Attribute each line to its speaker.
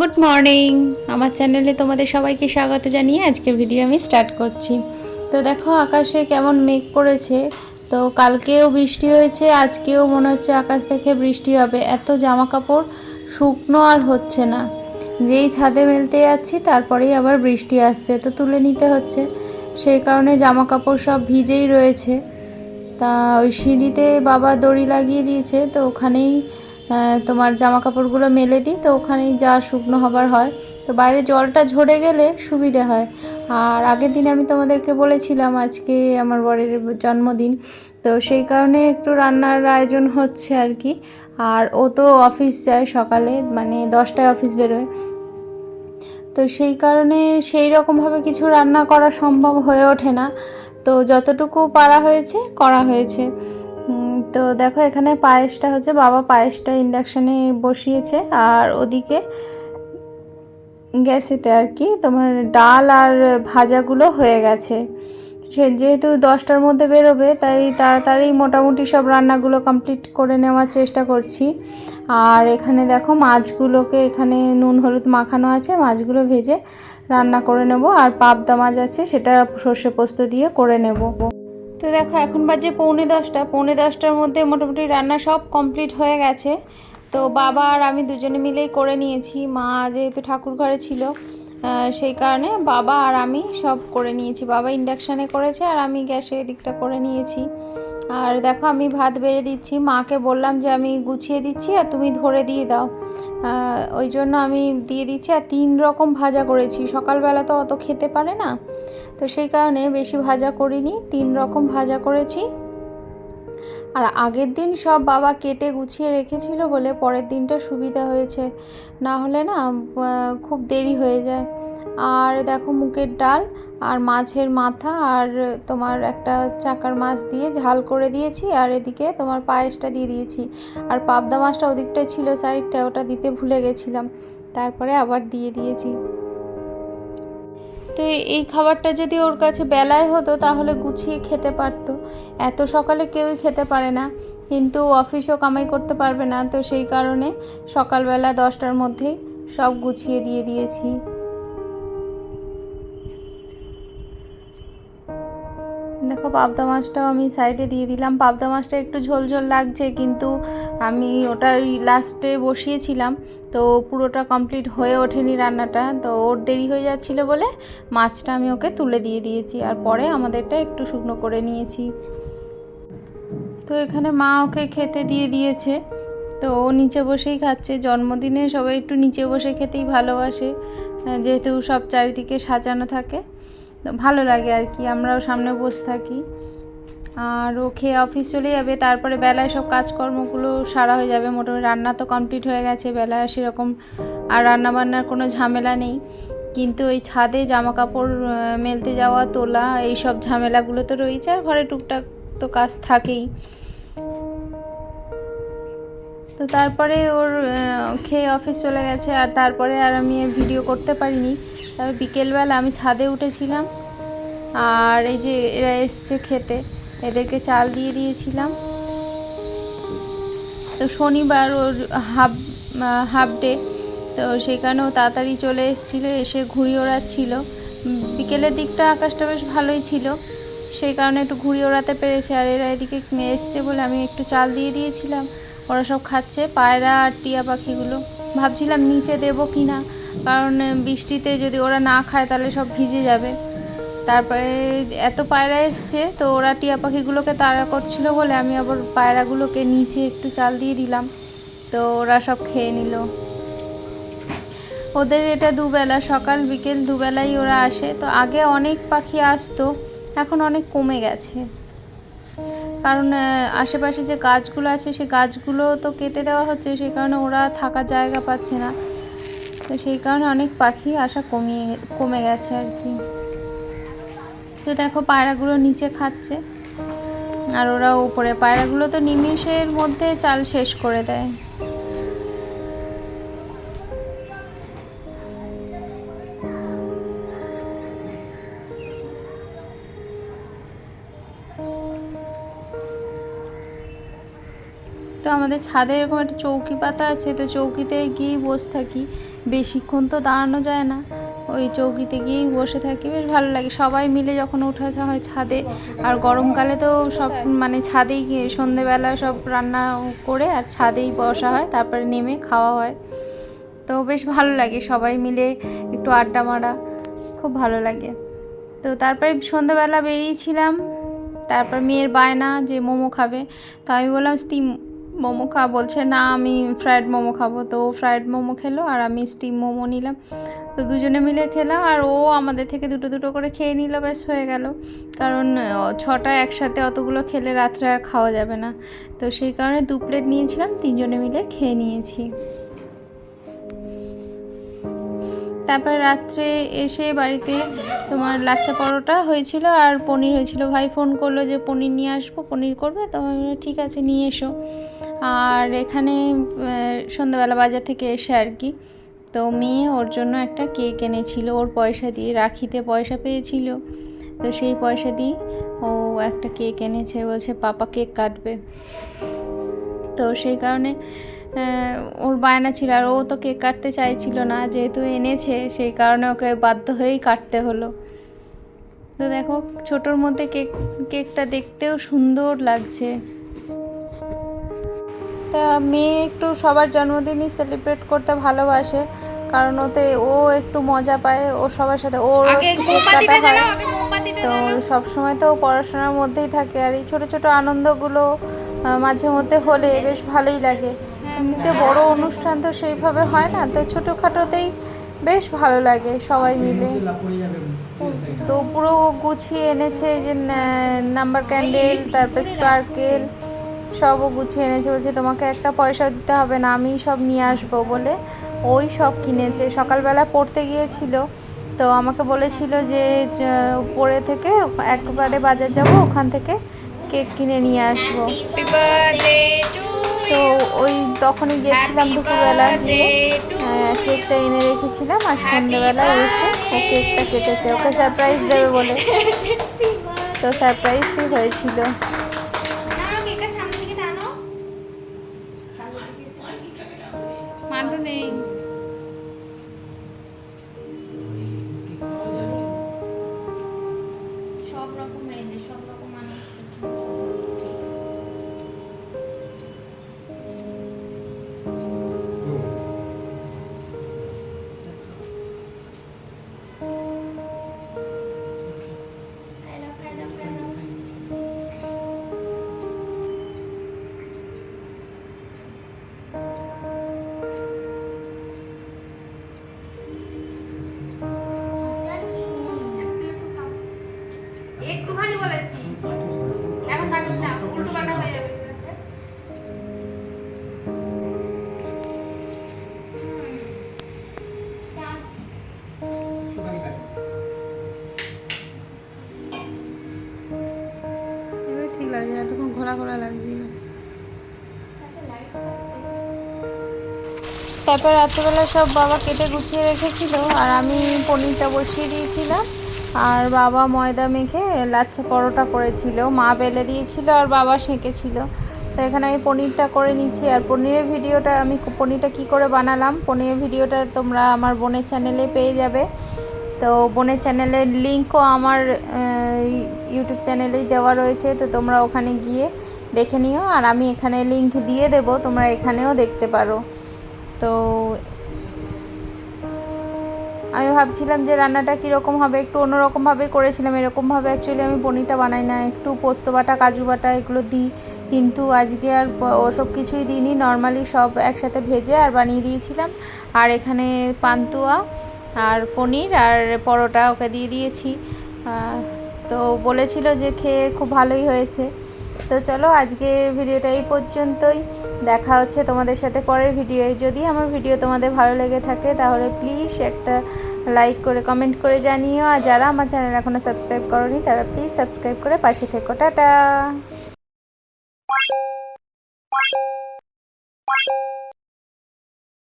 Speaker 1: Good morning আমার চ্যানেলে তোমাদের সবাইকে স্বাগত জানিয়ে আজকে ভিডিও আমি স্টার্ট করছি। তো দেখো, আকাশে কেমন মেঘ করেছে। তো কালকেও বৃষ্টি হয়েছে, আজকেও মনে হচ্ছে আকাশ থেকে বৃষ্টি হবে। এত জামা কাপড় শুকনো আর হচ্ছে না। যেই ছাদে মেলতে যাচ্ছি, তারপরেই আবার বৃষ্টি আসছে। তো তুলে নিতে হচ্ছে। সেই কারণে জামা কাপড় সব ভিজেই রয়েছে। তা ওই সিঁড়িতে বাবা দড়ি লাগিয়ে দিয়েছে, তো ওখানেই তোমার জামা কাপড়গুলো মেলে দিই, তো ওখানেই যা শুকনো হবার হয়। তো বাইরে জলটা ঝরে গেলে সুবিধে হয়। আর আগের দিন আমি তোমাদেরকে বলেছিলাম, আজকে আমার বরের জন্মদিন, তো সেই কারণে একটু রান্নার আয়োজন হচ্ছে আর কি। আর ও তো অফিস যায় সকালে মানে দশটায় অফিস বেরোয়। তো সেই কারণে সেই রকমভাবে কিছু রান্না করা সম্ভব হয়ে ওঠে না। তো যতটুকু পারা হয়েছে, করা হয়েছে। তো দেখো, এখানে পায়েসটা হচ্ছে, বাবা পায়েসটা ইন্ডাকশানে বসিয়েছে। আর ওদিকে গ্যাসেতে আর কি তোমার ডাল আর ভাজাগুলো হয়ে গেছে। সে যেহেতু দশটার মধ্যে বেরোবে, তাই তাড়াতাড়ি মোটামুটি সব রান্নাগুলো কমপ্লিট করে নেওয়ার চেষ্টা করছি। আর এখানে দেখো, মাছগুলোকে এখানে নুন, হলুদ মাখানো আছে, মাছগুলো ভেজে রান্না করে নেব। আর পাবদা মাছ আছে, সেটা সর্ষে পোস্ত দিয়ে করে নেব। তো দেখো, এখন বাজে পৌনে দশটা। পৌনে দশটার মধ্যে মোটামুটি রান্না সব কমপ্লিট হয়ে গেছে। তো বাবা আর আমি দুজনে মিলেই করে নিয়েছি। মা যেহেতু ঠাকুর ঘরে ছিল সেই কারণে বাবা আর আমি সব করে নিয়েছি। বাবা ইন্ডাকশানে করেছে আর আমি গ্যাসে এদিকটা করে নিয়েছি। আর দেখো, আমি ভাত বেড়ে দিচ্ছি। মাকে বললাম যে আমি গুছিয়ে দিচ্ছি আর তুমি ধরে দিয়ে দাও। ওই জন্য আমি দিয়ে দিচ্ছি। আর তিন রকম ভাজা করেছি। সকালবেলা তো অত খেতে পারে না। তো সেই কারণে বেশি ভাজা করিনি, তিন রকম ভাজা করেছি। আর আগের দিন সব বাবা কেটে গুছিয়ে রেখেছিল বলে পরের দিনটা সুবিধা হয়েছে। না হলে না খুব দেরি হয়ে যায়। আর দেখো মুগের ডাল আর মাছের মাথা আর তোমার একটা চাকার মাছ দিয়ে ঝাল করে দিয়েছি আর এদিকে তোমার পায়েসটা দিয়ে দিয়েছি। আর পাবদা মাছটা ওদিকটায় ছিল সাইডটা ওটা দিতে ভুলে গেছিলাম। তারপরে আবার দিয়ে দিয়েছি। তো এই খাবারটা যদি ওর কাছে বেলায় হতো, তাহলে গুছিয়ে খেতে পারত। এত সকালে কেউই খেতে পারে না। কিন্তু অফিসও কামাই করতে পারবে না। তো সেই কারণে সকালবেলা দশটার মধ্যেই সব গুছিয়ে দিয়ে দিয়েছি। পাবদা মাছটাও আমি সাইডে দিয়ে দিলাম। পাবদা মাছটা একটু ঝোল ঝোল লাগছে, কিন্তু আমি ওটা লাস্টে বসিয়েছিলাম। তো পুরোটা কমপ্লিট হয়ে ওঠেনি রান্নাটা। তো ওর দেরি হয়ে যাচ্ছিল বলে মাছটা আমি ওকে তুলে দিয়ে দিয়েছি আর পরে আমাদেরটা একটু শুকনো করে নিয়েছি। তো এখানে মা ওকে খেতে দিয়ে দিয়েছে। তো ও নিচে বসেই খাচ্ছে। জন্মদিনে সবাই একটু নিচে বসে খেতেই ভালোবাসে। যেহেতু সব চারিদিকে সাজানো থাকে। ভালো লাগে আর কি, আমরাও সামনে বসে থাকি। আর ও খেয়ে অফিস চলে যাবে, তারপরে বেলায় সব কাজকর্মগুলো সারা হয়ে যাবে, মোটামুটি রান্না তো কমপ্লিট হয়ে গেছে, বেলায় সেরকম আর রান্না বান্নার কোনো ঝামেলা নেই। কিন্তু ওই ছাদে জামা কাপড় মেলতে যাওয়া, তোলা, এই সব ঝামেলাগুলো তো রয়েছে, আর ঘরে টুকটাক তো কাজ থাকেই। তো তারপরে ওর খেয়ে অফিস চলে গেছে, আর তারপরে আর আমি ভিডিও করতে পারিনি। তবে বিকেলবেলা আমি ছাদে উঠেছিলাম। আর এই যে এরা এসছে খেতে, এদেরকে চাল দিয়ে দিয়েছিলাম। তো শনিবার ওর হাফ হাফ ডে, তো সেই কারণে ও তাড়াতাড়ি চলে এসেছিল, এসে ঘুড়ি ওড়াচ্ছিল। বিকেলের দিকটা আকাশটা বেশ ভালোই ছিল, সেই কারণে একটু ঘুড়ি ওড়াতে পেরেছে। আর এরা এদিকে এসছে বলে আমি একটু চাল দিয়ে দিয়েছিলাম, ওরা সব খাচ্ছে, পায়রা আর টিয়া পাখিগুলো। ভাবছিলাম নিচে দেবো কি না কারণ বৃষ্টিতে যদি ওরা না খায় তাহলে সব ভিজে যাবে। তারপরে এত পায়রা এসছে, তো ওরা টিয়া পাখিগুলোকে তাড়া করছিল বলে আমি আবার পায়রাগুলোকে নিচে একটু চাল দিয়ে দিলাম। তো ওরা সব খেয়ে নিল। ওদের এটা দুবেলা, সকাল, বিকেল দুবেলাই ওরা আসে। তো আগে অনেক পাখি আসতো, এখন অনেক কমে গেছে। কারণ আশেপাশে যে গাছগুলো আছে সেই গাছগুলো তো কেটে দেওয়া হচ্ছে সেই কারণে ওরা থাকার জায়গা পাচ্ছে না। তো সেই কারণে অনেক পাখি আসা কমিয়ে, কমে গেছে আর কি। তো দেখো পায়রাগুলো নিচে খাচ্ছে। আর ওরা উপরে, পায়রাগুলো তো নিমিষের মধ্যে চাল শেষ করে দেয়। তো আমাদের ছাদে এরকম একটা চৌকি পাতা আছে, তো চৌকিতে গিয়ে বসে থাকি। বেশিক্ষণ তো দাঁড়ানো যায় না। ওই চৌকিতে গিয়েই বসে থাকি, বেশ ভালো লাগে। সবাই মিলে যখন আসা হয় ছাদে, আর গরমকালে তো সব মানে ছাদেই গিয়ে সন্ধেবেলা সব রান্না করে আর ছাদেই বসা হয়, তারপরে নেমে খাওয়া হয়। তো বেশ ভালো লাগে, সবাই মিলে একটু আড্ডা মারা, খুব ভালো লাগে। তো তারপরে সন্ধ্যাবেলা বেরিয়েছিলাম, তারপর মেয়ের বায়না যে মোমো খাবে, তো আমি বললাম স্টিম মোমো খা, বলছে, না, আমি ফ্রায়েড মোমো খাব। তো ও ফ্রায়েড মোমো খেলো আর আমি স্টিম মোমো নিলাম। তো দুজনে মিলে খেলাম আর ও আমাদের থেকে দুটো দুটো করে খেয়ে নিল, ব্যাস হয়ে গেল। কারণ ছটা একসাথে অতগুলো খেলে রাত্রে আর খাওয়া যাবে না। তো সেই কারণে দু প্লেট নিয়েছিলাম, তিনজনে মিলে খেয়ে নিয়েছি। তারপরে রাত্রে এসে বাড়িতে তোমার লাচ্চা পরোটা হয়েছিল আর পনির হয়েছিল। ভাই ফোন করল যে, পনির নিয়ে আসব, পনির করবে? তো ঠিক আছে, নিয়ে এসো। আর এখানে সন্ধ্যাবেলা বাজার থেকে এসে আর কি, তো মেয়ে ওর জন্য একটা কেক এনেছিল, ওর পয়সা দিয়ে, রাখিতে পয়সা পেয়েছিল, তো সেই পয়সা দিয়ে ও একটা কেক এনেছে, বলছে, পাপা কেক কাটবে। তো সেই কারণে ওর বায়না ছিল, আর ও তো কেক কাটতে চাইছিল না, যেহেতু এনেছে, সেই কারণে ওকে বাধ্য হয়েই কাটতে হলো। তো দেখো, ছোটোর মধ্যে কেক, কেকটা দেখতেও সুন্দর লাগছে। তা মেয়ে একটু সবার জন্মদিনই সেলিব্রেট করতে ভালোবাসে। কারণ ওতে ও একটু মজা পায় ও সবার সাথে ওর তো সব সময় তো পড়াশোনার মধ্যেই থাকে আর এই ছোট ছোট আনন্দগুলো মাঝে মধ্যে হলে বেশ ভালোই লাগে। এমনিতে বড় অনুষ্ঠান তো সেইভাবে হয় না তো ছোটোখাটোতেই বেশ ভালো লাগে সবাই মিলে। তো পুরো গুছিয়ে এনেছে যে নাম্বার ক্যান্ডেল তারপর স্পার্কেল সবও গুছিয়ে এনেছে বলছে তোমাকে একটা পয়সা দিতে হবে না আমি সব নিয়ে আসব বলে ওই সব কিনেছে। সকালবেলা পড়তে গিয়েছিল তো আমাকে বলেছিল যে পড়ে থেকে একবারে বাজার যাব ওখান থেকে কেক কিনে নিয়ে আসব। তো ওই তখনই গেছিলাম দুপুরবেলা গিয়ে। আহ, কেকটা এনে রেখেছিলাম আর সন্ধ্যেবেলা এসে ও কেকটা কেটেছে ওকে সারপ্রাইজ দেবে বলে। তো সারপ্রাইজটি হয়েছিল। সব রকম মানুষ ঘোরা ঘোরা লাগছিল তারপর রাত্রেবেলা সব বাবা কেটে গুছিয়ে রেখেছিল আর আমি পনিরটা বসিয়ে দিয়েছিলাম। আর বাবা ময়দা মেখে লাচ্ছা পরোটা করেছিল। মা বেলে দিয়েছিল আর বাবা সেঁকেছিল। তো এখানে আমি পনিরটা করে নিচ্ছি। আর পনিরের ভিডিওটা আমি পনিরটা কি করে বানালাম? পনিরের ভিডিওটা তোমরা আমার বোনের চ্যানেলে পেয়ে যাবে। তো বোনের চ্যানেলের লিঙ্কও আমার ইউটিউব চ্যানেলেই দেওয়া রয়েছে, তো তোমরা ওখানে গিয়ে দেখে নিও। আর আমি এখানে লিঙ্ক দিয়ে দেব, তোমরা এখানেও দেখতে পারো। তো আমি ভাবছিলাম যে রান্নাটা কীরকম হবে, একটু অন্যরকমভাবে করেছিলাম এরকমভাবে অ্যাকচুয়ালি আমি পনিরটা বানাই না, একটু পোস্ত বাটা, কাজু বাটা এগুলো দিই। কিন্তু আজকে আর ওসব কিছুই দিইনি নর্মালি সব একসাথে ভেজে আর বানিয়ে দিয়েছিলাম। আর এখানে পান্তুয়া আর পনির আর পরোটা ওকে দিয়ে দিয়েছি। তো বলেছিল যে খেয়ে খুব ভালোই হয়েছে। তো চলো আজকে ভিডিওটা এই পর্যন্তই। দেখা হচ্ছে তোমাদের সাথে পরের ভিডিওয়ে। যদি আমার ভিডিও তোমাদের ভালো লেগে থাকে তাহলে প্লিজ একটা লাইক করে কমেন্ট করে জানিও। আর যারা আমার চ্যানেল এখনও সাবস্ক্রাইব করনি তারা প্লিজ সাবস্ক্রাইব করে পাশে থেকো। টাটা!